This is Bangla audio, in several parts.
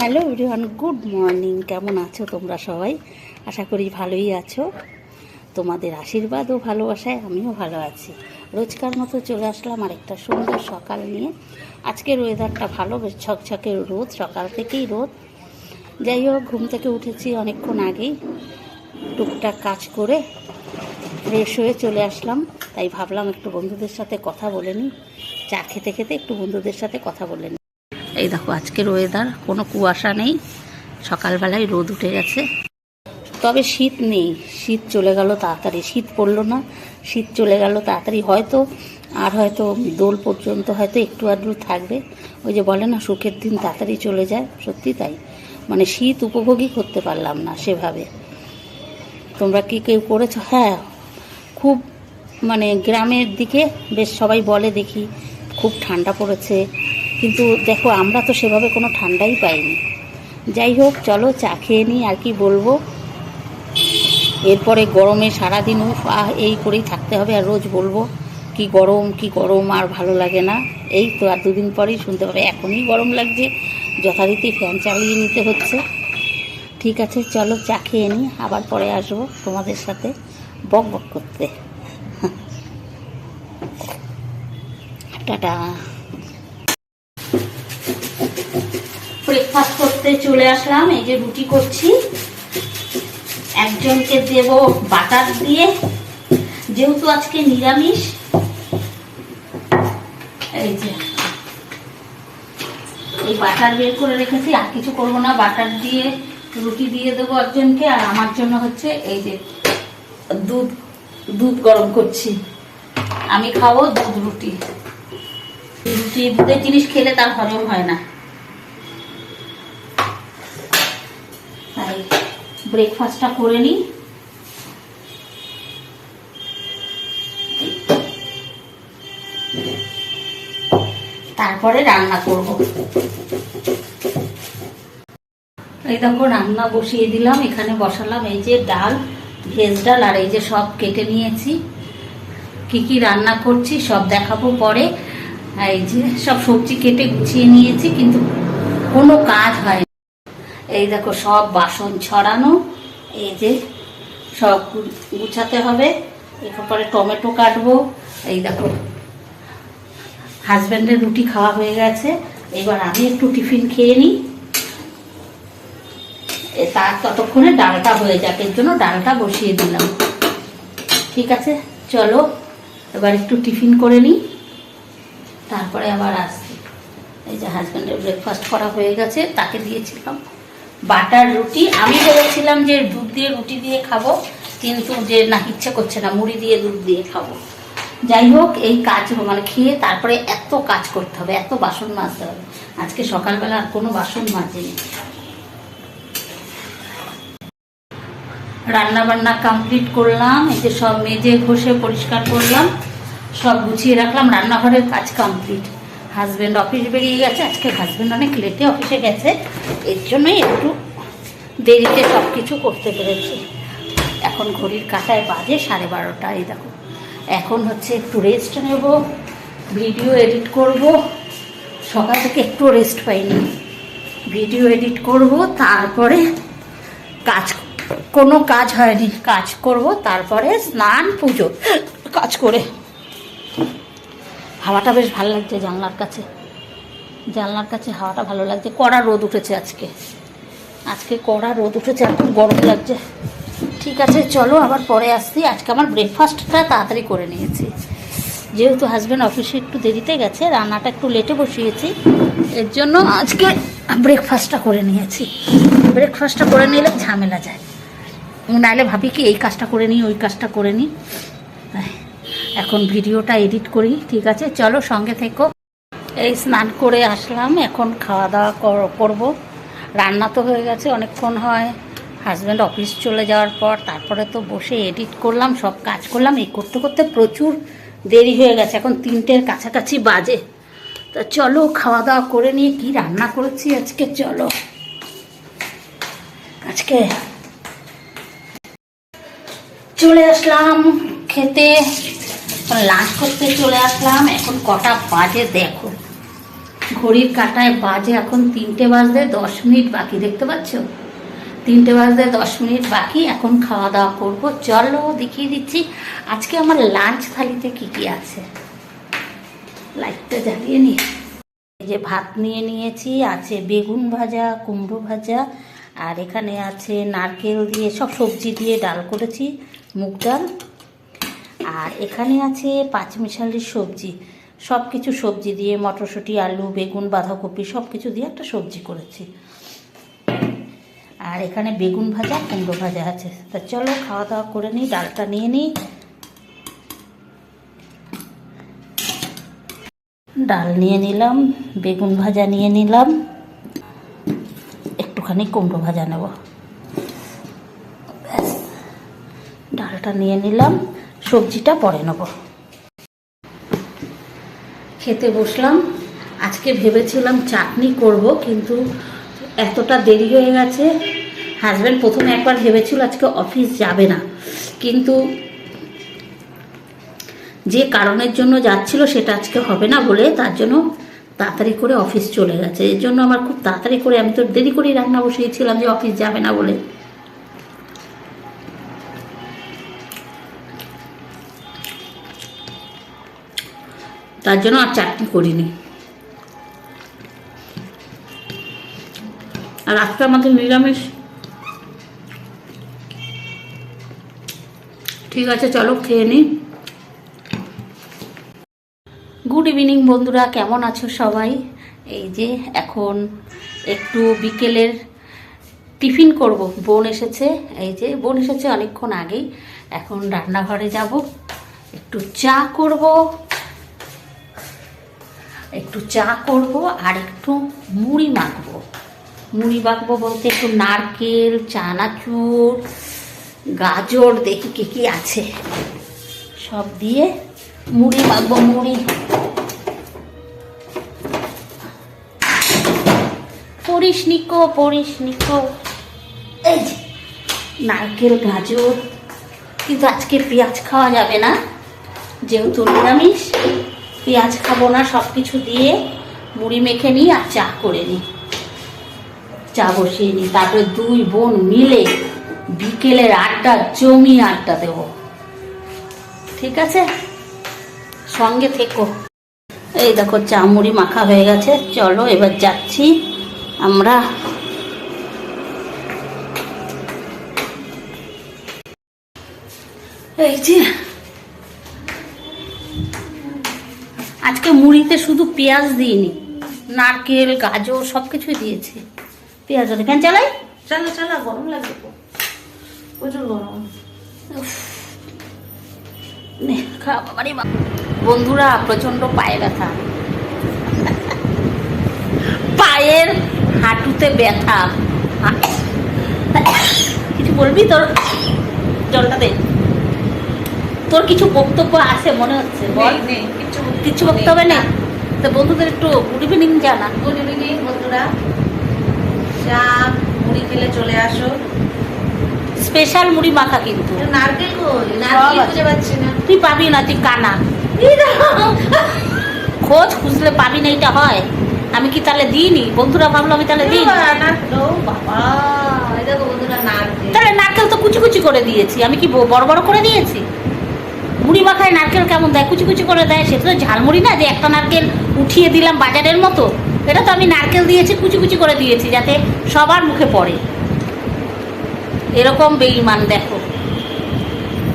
Hello everyone, good morning. কেমন আছো তোমরা সবাই? আশা করি ভালোই আছো। তোমাদের আশীর্বাদ ও ভালোবাসায় আমিও ভালো আছি। রোজকার মতো চলে আসলাম আর একটা সুন্দর সকাল নিয়ে। আজকের ওয়েদারটা ভালো, বেশ ছকছকে রোদ, সকাল থেকেই রোদ। যাই হোক, ঘুম থেকে উঠেছি অনেকক্ষণ আগেই। টুকটাক কাজ করে ফ্রেশ হয়ে চলে আসলাম। তাই ভাবলাম একটু বন্ধুদের সাথে কথা বলে নিই। চা খেতে খেতে একটু বন্ধুদের সাথে কথা বলে নিই এই দেখো, আজকের ওয়েদার কোনো কুয়াশা নেই। সকালবেলায় রোদ উঠে গেছে। তবে শীত নেই, শীত চলে গেল তাড়াতাড়ি। শীত পড়ল না, শীত চলে গেল তাড়াতাড়ি। হয়তো, আর হয়তো দোল পর্যন্ত হয়তো একটু আধটু থাকবে। ওই যে বলে না, সুখের দিন তাড়াতাড়ি চলে যায়, সত্যি তাই। মানে শীত উপভোগই করতে পারলাম না সেভাবে। তোমরা কি কেউ করেছ? হ্যাঁ খুব মানে গ্রামের দিকে বেশ সবাই বলে দেখি, খুব ঠান্ডা পড়েছে। কিন্তু দেখো, আমরা তো সেভাবে কোনো ঠান্ডাই পাইনি। যাই হোক, চলো চা খেয়ে নিই, আর কি বলব? এরপরে গরমে সারাদিন আহ, এই করেই থাকতে হবে, আর রোজ বলব, কি গরম কি গরম, আর ভালো লাগে না। এই তো, আর দুদিন পরেই শুনতে পাবে, এখনই গরম লাগছে, যথারীতি ফ্যান চালিয়ে নিতে হচ্ছে। ঠিক আছে, চলো চা খেয়ে নিই, আবার পরে আসব তোমাদের সাথে, বক বক করতে। টাটা। ব্রেকফাস্ট করতে চলে আসলাম, এই যে রুটি করছি। একজনকে দেব বাটার দিয়ে, যেহেতু আজকে নিরামিষ। এই যে, এই বাটার বের করে রেখেছি, আর কিছু করব না, বাটার দিয়ে রুটি দিয়ে দেবো একজনকে, আর আমার জন্য হচ্ছে এই যে দুধ দুধ গরম করছি। আমি খাব দুধ রুটি। রুটি, দুধের জিনিস খেলে তার হজম হয় না। ব্রেকফাস্টটা করে নিই। তারপরে রান্না করব। এই দেখো রান্না বসিয়ে দিলাম, এখানে বসালাম এই যে ডাল, ভেজ ডাল আর এই যে সব কেটে নিয়েছি। কি কি রান্না করছি সব দেখাবো পরে। এই যে সব সবজি কেটে গুছিয়ে নিয়েছি, কিন্তু কোনো কাজ হয়। এই দেখো সব বাসন ছড়ানো, এই যে সব গুছাতে হবে। এরপরে টমেটো কাটবো, এই দেখো হাজব্যান্ডের রুটি খাওয়া হয়ে গেছে। এবার আমি একটু টিফিন খেয়ে নিই। তার ততক্ষণে ডালটা হয়ে যাক, এর জন্য ডালটা বসিয়ে দিলাম। ঠিক আছে, চলো, এবার একটু টিফিন করে নিই। তারপরে আবার আসছি। এই যে হাজব্যান্ডের ব্রেকফাস্ট করা হয়ে গেছে, তাকে দিয়েছিলাম। বাটার রুটি। আমি ভেবেছিলাম যে দুধ দিয়ে রুটি দিয়ে খাব, কিন্তু যে না, ইচ্ছে করছে না, মুড়ি দিয়ে দুধ দিয়ে খাব। যাই হোক, এই কাজ মানে খেয়ে তারপরে এত কাজ করতে হবে, এত বাসন মাজতে হবে। আজকে সকালবেলা আর কোনো বাসন মাজেনি। রান্না বান্না কমপ্লিট করলাম যে সব মেজে ঘষে পরিষ্কার করলাম, সব গুছিয়ে রাখলাম, রান্নাঘরের কাজ কমপ্লিট। হাজব্যান্ড অফিস বেরিয়ে গেছে। আজকে হাজব্যান্ড অনেক লেটে অফিসে গেছে। এর জন্যই একটু দেরিতে সব কিছু করতে পেরেছি। এখন ঘড়ির কাঁটায় বাজে সাড়ে বারোটা, এই দেখো। এখন হচ্ছে একটু রেস্ট নেব ভিডিও এডিট করব। সকাল থেকে একটু রেস্ট পাইনি। ভিডিও এডিট করব, তারপরে কাজ, কোনো কাজ হয়নি। কাজ করব, তারপরে স্নান, পুজো, কাজ করে। হাওয়াটা বেশ ভালো লাগছে জানলার কাছে। জানলার কাছে হাওয়াটা ভালো লাগছে। কড়া রোদ উঠেছে আজকে। আজকে কড়া রোদ উঠেছে একদম গরম লাগছে। ঠিক আছে, চলো আবার পরে আসছি। আজকে আমার ব্রেকফাস্টটা তাড়াতাড়ি করে নিয়েছি। যেহেতু হাজব্যান্ড অফিসে একটু দেরিতে গেছে, রান্নাটা একটু লেটে বসিয়েছি, এর জন্য আজকে ব্রেকফাস্টটা করে নিয়েছি। ব্রেকফাস্টটা করে নিলে ঝামেলা যায়। নাহলে ভাবি কি, এই কাজটা করে নিই, ওই কাজটা করে নিই। এখন ভিডিওটা এডিট করি, ঠিক আছে? চলো সঙ্গে থেকো। এই স্নান করে আসলাম, এখন খাওয়া দাওয়া কর- করব। রান্না তো হয়ে গেছে, অনেকক্ষণ হয়। হাজব্যান্ড অফিস চলে যাওয়ার পর তারপরে তো বসে এডিট করলাম, সব কাজ করলাম। এই করতে করতে প্রচুর দেরি হয়ে গেছে, এখন তিনটের কাছাকাছি বাজে। তো চলো খাওয়া দাওয়া করে নিয়ে কি রান্না করেছি আজকে, চলো। আজকে চলে আসলাম খেতে। লাঞ্চ করতে চলে আসলাম। এখন কটা বাজে দেখো। ঘড়ির কাটায় বাজে এখন তিনটে বাজতে দশ মিনিট বাকি, দেখতে পাচ্ছ? তিনটে বাজতে দশ মিনিট বাকি, এখন খাওয়া দাওয়া করব। চলো, দেখিয়ে দিচ্ছি। আজকে আমার লাঞ্চ থালিতে কি কি আছে? লাইটটা জ্বালিয়ে নি যে ভাত নিয়ে নিয়েছি, আছে বেগুন ভাজা, কুমড়ো ভাজা, আর এখানে আছে নারকেল দিয়ে সব সবজি দিয়ে ডাল করেছি, মুগ ডাল। আর এখানে আছে পাঁচ পাঁচমিশালির সবজি। সব কিছু সবজি দিয়ে মটরশুঁটি, আলু, বেগুন, বাঁধাকপি সব কিছু দিয়ে একটা সবজি করেছি। আর এখানে বেগুন ভাজা, কুমড়ো ভাজা আছে। তা চলো খাওয়া দাওয়া করে নিই, ডালটা নিয়ে নিই। ডাল নিয়ে নিলাম, বেগুন ভাজা নিয়ে নিলাম। একটুখানি কুমড়ো ভাজা নেব। ডালটা নিয়ে নিলাম। সবজিটা পরে নেব। খেতে বসলাম। আজকে ভেবেছিলাম চাটনি করব, কিন্তু এতটা দেরি হয়ে গেছে। হাজব্যান্ড প্রথমে একবার ভেবেছিল আজকে অফিস যাবে না। কিন্তু যে কারণের জন্য যাচ্ছিল সেটা আজকে হবে না বলে তার জন্য তাড়াতাড়ি করে অফিস চলে গেছে। এর জন্য আমার খুব তাড়াতাড়ি করে, আমি তো দেরি করেই রান্না বসিয়েছিলাম যে অফিস যাবে না বলে। তার জন্য আর চাটনি করিনি। আর আজকে আমাদের নিরামিষ। ঠিক আছে, চলো খেয়ে নিই গুড ইভিনিং বন্ধুরা, কেমন আছো সবাই? এই যে এখন একটু বিকেলের টিফিন করব। বোন এসেছে, এই যে বোন এসেছে অনেকক্ষণ আগেই। এখন রান্নাঘরে যাব, একটু চা করব। একটু চা করব আর একটু মুড়ি মাখবো। মুড়ি মাখবো বলতে একটু নারকেল, চানাচুর, গাজর, দেখি কি কি আছে। সব দিয়ে মুড়ি মাখবো, মুড়ি। পড়িস নিকো পড়িস নিকো। এই নারকেল, গাজর। কিন্তু আজকে পেঁয়াজ খাওয়া যাবে না। যেহেতু নিরামিষ পেঁয়াজ খাব না সব কিছু দিয়ে মুড়ি মেখে নিই আর চা করে নিই। চা বসিয়ে নিই। তারপরে দুই বোন মিলে বিকেলের আড্ডা, জমি আড্ডা দেবো। ঠিক আছে? সঙ্গে থেকো। এই দেখো, চা মুড়ি মাখা হয়ে গেছে। চলো, এবার যাচ্ছি আমরা। এই যে আজকে মুড়িতে শুধু পেঁয়াজ দিইনি নারকেল গাজর সব কিছুই দিয়েছি। পেঁয়াজ হলে ফ্যান চালাই? চালা চালা গরম লাগবে প্রচুর গরম। বন্ধুরা প্রচণ্ড পায়ে ব্যথা। পায়ের হাঁটুতে ব্যথা। কিছু বলবি তোর? জলটা দে। তোর কিছু বক্তব্য আছে মনে হচ্ছে? বল। নেই, কিছু বক্তব্য নেই তো বন্ধুদের একটু গুড ইভিনিং জানা গুড ইভিনিং বন্ধুরা। চা মুড়ি খেলে চলে আসো। স্পেশাল মুড়ি মাখা কিন্তু। নারকেল কই নারকেল খুঁজে পাচ্ছি না। তুই পাবি না তুই কানা। খোঁজ খুঁজলে পাবি না এটা হয়। আমি কি তাহলে দিইনি? বন্ধুরা ভাবলো আমি তাহলে দিই তাহলে নারকেল তো কুচি কুচি করে দিয়েছি। আমি কি বড় বড় করে দিয়েছি? মুড়ি মাখায় নারকেল কেমন দেয়? কুচি কুচি করে দেয়। সেটা তো ঝালমুড়ি না যে একটা নারকেল উঠিয়ে দিলাম বাজারের মতো। এটা তো আমি নারকেল দিয়েছি কুচি কুচি করে দিয়েছি যাতে সবার মুখে পড়ে। এরকম বেইমান দেখো।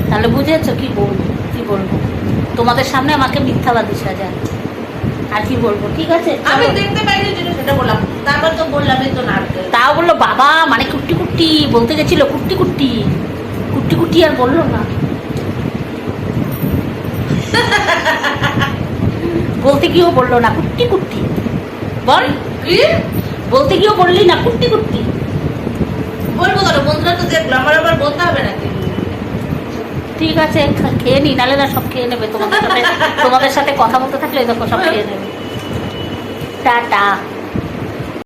তাহলে বুঝেছ কি বলব কি বলব? তোমাদের সামনে আমাকে মিথ্যাবাদী সাজা আর কি বলব ঠিক আছে? আমি দেখতে পাইনি সেটা বললাম। তারপর তো বললামই তো নারকেল। তাও বলল বাবা মানে কুট্টি কুট্টি বলতে গেছিল কুট্টি কুট্টি। কুট্টি কুট্টি আর বলল না। বলতে গিয়েও বলল না কুট্টি কুট্টি। বল। বলতে গিয়েও বললি না কুট্টি কুট্টি। বলব কেন? বন্ধুরা তো দেখল আমার আবার বলতে হবে নাকি? ঠিক আছে খেয়ে নি নালে না সব খেয়ে নেবে তোমাদের সাথে। তোমাদের সাথে কথা বলতে থাকলে দেখো সব খেয়ে নেবে। টাটা।